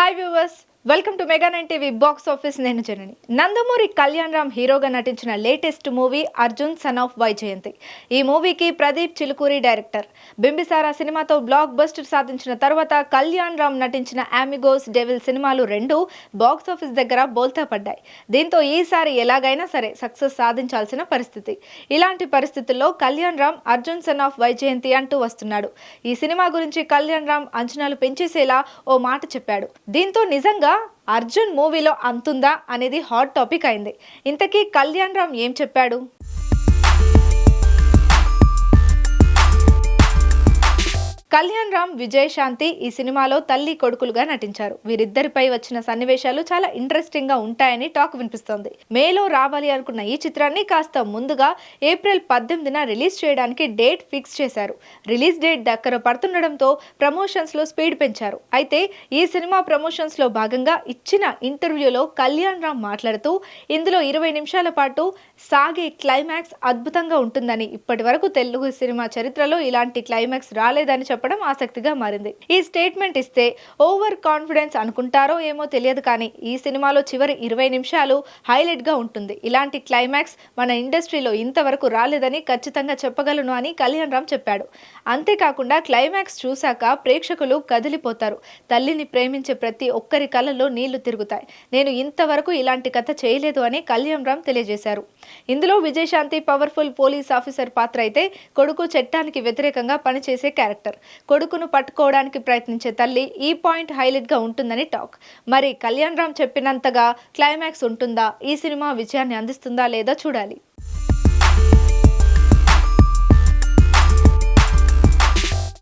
Hi viewers, welcome to mega nine TV box office నేను జనని. నందమూరి కళ్యాణ్ రామ్ హీరోగా నటించిన latest movie Arjun son of Vyjayanthi ఈ మూవీకి ప్రదీప్ చిలుకూరి డైరెక్టర్. బింబిసారా సినిమాతో బ్లాక్ బస్టర్ సాధించిన తర్వాత కళ్యాణ్ రామ్ నటించిన ఆమిగోస్ డెవిల్ సినిమాలు రెండు బాక్స్ ఆఫీస్ దగ్గర బోల్తా పడ్డాయి. దీంతో ఈసారి ఎలాగైనా సరే సక్సెస్ సాధించాల్సిన పరిస్థితి. ఇలాంటి పరిస్థితుల్లో కళ్యాణ్ రామ్ అర్జున్ సన్ ఆఫ్ వైజయంతి అంటూ వస్తున్నాడు. ఈ సినిమా గురించి కళ్యాణ్ రామ్ అంచనాలు పెంచేసేలా ఓ మాట చెప్పాడు. దీంతో నిజంగా అర్జున్ మూవీలో అంతుందా? అనేది హాట్ టాపిక్ అయింది. ఇంతకీ కళ్యాణ్ రామ్ ఏం చెప్పాడు? కళ్యాణ్ రామ్ విజయశాంతి ఈ సినిమాలో తల్లి కొడుకులుగా నటించారు. వీరిద్దరిపై వచ్చిన సన్నివేశాలు చాలా ఇంట్రెస్టింగ్గా ఉంటాయని టాక్ వినిపిస్తోంది. మేలో రావాలి అనుకున్న ఈ చిత్రాన్ని కాస్త ముందుగా ఏప్రిల్ పద్దెనిమిదిన రిలీజ్ చేయడానికి డేట్ ఫిక్స్ చేశారు. రిలీజ్ డేట్ దగ్గర పడుతుండడంతో ప్రమోషన్స్లో స్పీడ్ పెంచారు. అయితే ఈ సినిమా ప్రమోషన్స్లో భాగంగా ఇచ్చిన ఇంటర్వ్యూలో కళ్యాణ్ రామ్ మాట్లాడుతూ ఇందులో ఇరవై నిమిషాల పాటు సాగే క్లైమాక్స్ అద్భుతంగా ఉంటుందని ఇప్పటి వరకు తెలుగు సినిమా చరిత్రలో ఇలాంటి క్లైమాక్స్ రాలేదని చెప్పడం ఆసక్తిగా మారింది. ఈ స్టేట్మెంట్ ఇస్తే ఓవర్ కాన్ఫిడెన్స్ అనుకుంటారో ఏమో తెలియదు కానీ ఈ సినిమాలో చివరి ఇరవై నిమిషాలు హైలైట్గా ఉంటుంది. ఇలాంటి క్లైమాక్స్ మన ఇండస్ట్రీలో ఇంతవరకు రాలేదని ఖచ్చితంగా చెప్పగలను అని కళ్యాణ్ రామ్ చెప్పాడు. అంతేకాకుండా క్లైమాక్స్ చూశాక ప్రేక్షకులు కదిలిపోతారు. తల్లిని ప్రేమించే ప్రతి ఒక్కరి కళ్ళలో నీళ్ళు తిరుగుతాయి. నేను ఇంతవరకు ఇలాంటి కథ చేయలేదు అని కళ్యాణ్ రామ్ తెలియజేశారు. ఇందులో విజయశాంతి పవర్ఫుల్ పోలీస్ ఆఫీసర్ పాత్ర అయితే కొడుకు చట్టానికి వ్యతిరేకంగా పనిచేసే క్యారెక్టర్. కొడుకును పట్టుకోవడానికి ప్రయత్నించే తల్లి ఈ పాయింట్ హైలైట్గా ఉంటుందని టాక్. మరి కళ్యాణ్ రామ్ చెప్పినంతగా క్లైమాక్స్ ఉంటుందా? ఈ సినిమా విజయాన్ని అందిస్తుందా లేదా చూడాలి.